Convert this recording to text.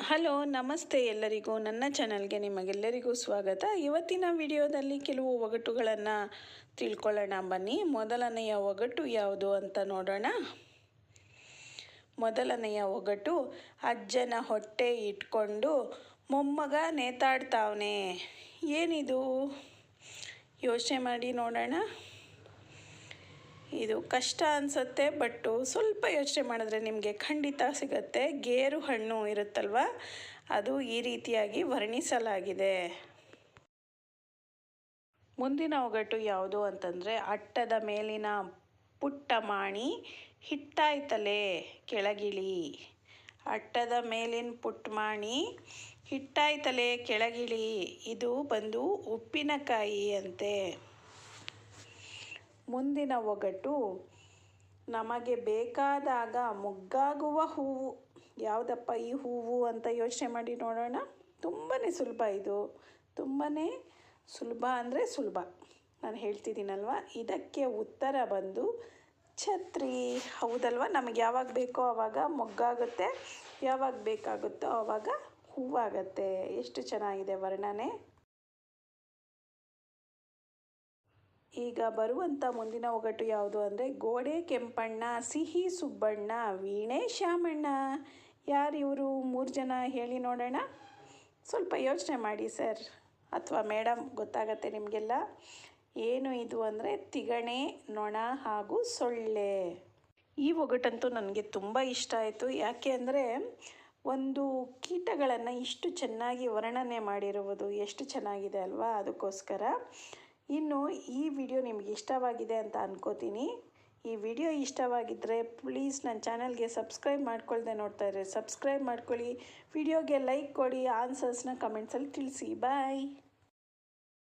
Hello, ನಮಸ್ತೆ ಎಲ್ಲರಿಗೂ. ನನ್ನ ಚಾನಲ್ಗೆ ನಿಮಗೆಲ್ಲರಿಗೂ ಸ್ವಾಗತ. ಇವತ್ತಿನ ವಿಡಿಯೋದಲ್ಲಿ ಕೆಲವು ಒಗಟುಗಳನ್ನು ತಿಳ್ಕೊಳ್ಳೋಣ. ಬನ್ನಿ, ಮೊದಲನೆಯ ಒಗಟು ಯಾವುದು ಅಂತ ನೋಡೋಣ. ಮೊದಲನೆಯ ಒಗಟು, ಅಜ್ಜನ ಹೊಟ್ಟೆ ಇಟ್ಕೊಂಡು ಮೊಮ್ಮಗ ನೇತಾಡ್ತಾವನೆ. ಏನಿದು? ಯೋಚನೆ ಮಾಡಿ ನೋಡೋಣ. ಇದು ಕಷ್ಟ ಅನಿಸುತ್ತೆ, ಬಟ್ಟು ಸ್ವಲ್ಪ ಯೋಚನೆ ಮಾಡಿದ್ರೆ ನಿಮಗೆ ಖಂಡಿತ ಸಿಗುತ್ತೆ. ಗೇರು ಹಣ್ಣು ಇರುತ್ತಲ್ವ? ಅದು ಈ ರೀತಿಯಾಗಿ ವರ್ಣಿಸಲಾಗಿದೆ. ಮುಂದಿನ ಒಗಟು ಯಾವುದು ಅಂತಂದರೆ ಅಟ್ಟದ ಮೇಲಿನ ಪುಟ್ಟ ಮಾಣಿ ಹಿಟ್ಟಾಯ್ತಲೆ ಕೆಳಗಿಳಿ. ಅಟ್ಟದ ಮೇಲಿನ ಪುಟ್ಟಮಾಣಿ ಹಿಟ್ಟಾಯ್ತಲೆ ಕೆಳಗಿಳಿ. ಇದು ಬಂದು ಉಪ್ಪಿನಕಾಯಿ ಅಂತೆ. ಮುಂದಿನ ಒಗಟು ನಮಗೆ ಬೇಕಾದಾಗ ಮೊಗ್ಗಾಗುವ ಹೂವು. ಯಾವುದಪ್ಪ ಈ ಹೂವು ಅಂತ ಯೋಚನೆ ಮಾಡಿ ನೋಡೋಣ. ತುಂಬಾ ಸುಲಭ ಇದು. ತುಂಬಾ ಸುಲಭ ಅಂದರೆ ಸುಲಭ. ನಾನು ಹೇಳ್ತಿದ್ದೀನಲ್ವ? ಇದಕ್ಕೆ ಉತ್ತರ ಬಂದು ಛತ್ರಿ. ಹೌದಲ್ವ? ನಮಗೆ ಯಾವಾಗ ಬೇಕೋ ಆವಾಗ ಮೊಗ್ಗಾಗುತ್ತೆ. ಯಾವಾಗ ಬೇಕಾಗುತ್ತೋ ಆವಾಗ ಹೂವಾಗತ್ತೆ. ಎಷ್ಟು ಚೆನ್ನಾಗಿದೆ ವರ್ಣನೆ. ಈಗ ಬರುವಂಥ ಮುಂದಿನ ಒಗಟು ಯಾವುದು ಅಂದರೆ ಗೋಡೆ ಕೆಂಪಣ್ಣ, ಸಿಹಿ ಸುಬ್ಬಣ್ಣ, ವೀಣೆ ಶ್ಯಾಮಣ್ಣ. ಯಾರು ಇವರು? ಮೂರು ಜನ ಹೇಳಿ ನೋಡೋಣ. ಸ್ವಲ್ಪ ಯೋಚನೆ ಮಾಡಿ ಸರ್. ಅಥವಾ ಮೇಡಮ್ ಗೊತ್ತಾಗತ್ತೆ ನಿಮಗೆಲ್ಲ. ಏನು ಇದು ಅಂದರೆ ತಿಗಣೆ, ನೊಣ ಹಾಗೂ ಸೊಳ್ಳೆ. ಈ ಒಗಟಂತೂ ನನಗೆ ತುಂಬ ಇಷ್ಟ ಆಯಿತು. ಯಾಕೆ ಅಂದರೆ ಒಂದು ಕೀಟಗಳನ್ನು ಇಷ್ಟು ಚೆನ್ನಾಗಿ ವರ್ಣನೆ ಮಾಡಿರುವುದು ಎಷ್ಟು ಚೆನ್ನಾಗಿದೆ ಅಲ್ವಾ? ಅದಕ್ಕೋಸ್ಕರ. ಇನ್ನು ಈ ವಿಡಿಯೋ ನಿಮಗೆ ಇಷ್ಟವಾಗಿದೆ ಅಂತ ಅನ್ಕೋತೀನಿ. ಈ ವಿಡಿಯೋ ಇಷ್ಟವಾಗಿದ್ದರೆ ಪ್ಲೀಸ್ ನನ್ನ ಚಾನಲ್ಗೆ ಸಬ್ಸ್ಕ್ರೈಬ್ ಮಾಡ್ಕೊಳ್ದೆ ನೋಡ್ತಾ ಇದ್ರೆ ಸಬ್ಸ್ಕ್ರೈಬ್ ಮಾಡ್ಕೊಳ್ಳಿ, ವಿಡಿಯೋಗೆ ಲೈಕ್ ಕೊಡಿ ಆನ್ಸರ್ಸ್ನ ಕಮೆಂಟ್ಸಲ್ಲಿ ತಿಳಿಸಿ. ಬಾಯ್